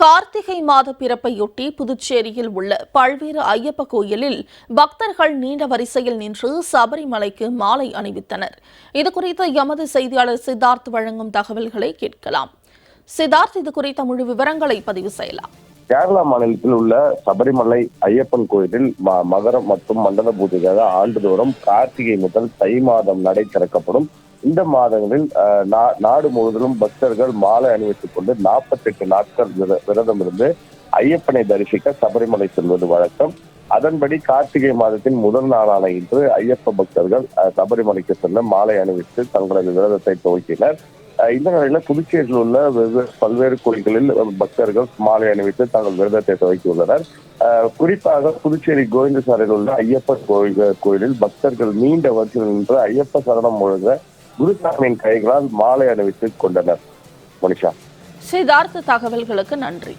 கார்த்திகை மாத பிறப்பையொட்டி புதுச்சேரியில் உள்ள பல்வேறு ஐயப்ப கோயிலில் பக்தர்கள் நீண்ட வரிசையில் நின்று சபரிமலைக்கு மாலை அணிவித்தனர். இதுகுறித்து எமது செய்தியாளர் சித்தார்த் வழங்கும் தகவல்களை கேட்கலாம். சித்தார்த் இது குறித்த முழு விவரங்களை பதிவு செய்யலாம். கேரளா மாநிலத்தில் உள்ள சபரிமலை ஐயப்பன் கோயிலில் ம- மகரம் மற்றும் மண்டல பூஜைக்காக ஆண்டுதோறும் கார்த்திகை முதல் தை மாதம் நடை திறக்கப்படும். இந்த மாதங்களில் அஹ், நா- நாடு முழுவதிலும் பக்தர்கள் மாலை அணிவித்துக் கொண்டு நாற்பத்தெட்டு நாட்கள் விர- விரதம் இருந்து ஐயப்பனை தரிசிக்க சபரிமலை செல்வது வழக்கம். அதன்படி கார்த்திகை மாதத்தின் முதல் நாளான இன்று ஐயப்ப பக்தர்கள் அஹ், சபரிமலைக்கு செல்ல மாலை அணிவித்து தங்களது விரதத்தை துவக்கினர். இந்த நிலையில புதுச்சேரியில் உள்ள வெவ்வேறு பல்வேறு கோயில்களில் பக்தர்கள் மாலை அணிவித்து தங்கள் விரதத்தை துவக்கியுள்ளனர். அஹ் குறிப்பாக புதுச்சேரி கோவிந்தசாலையில் உள்ள ஐயப்பன் கோயில் கோயிலில் பக்தர்கள் நீண்ட வரிசையில் நின்று ஐயப்ப சரணம் முழுங்க குருசாமியின் கைகளால் மாலை அணிவித்துக் கொண்டனர். மனிஷா. சிதார்த்த தகவல்களுக்கு நன்றி.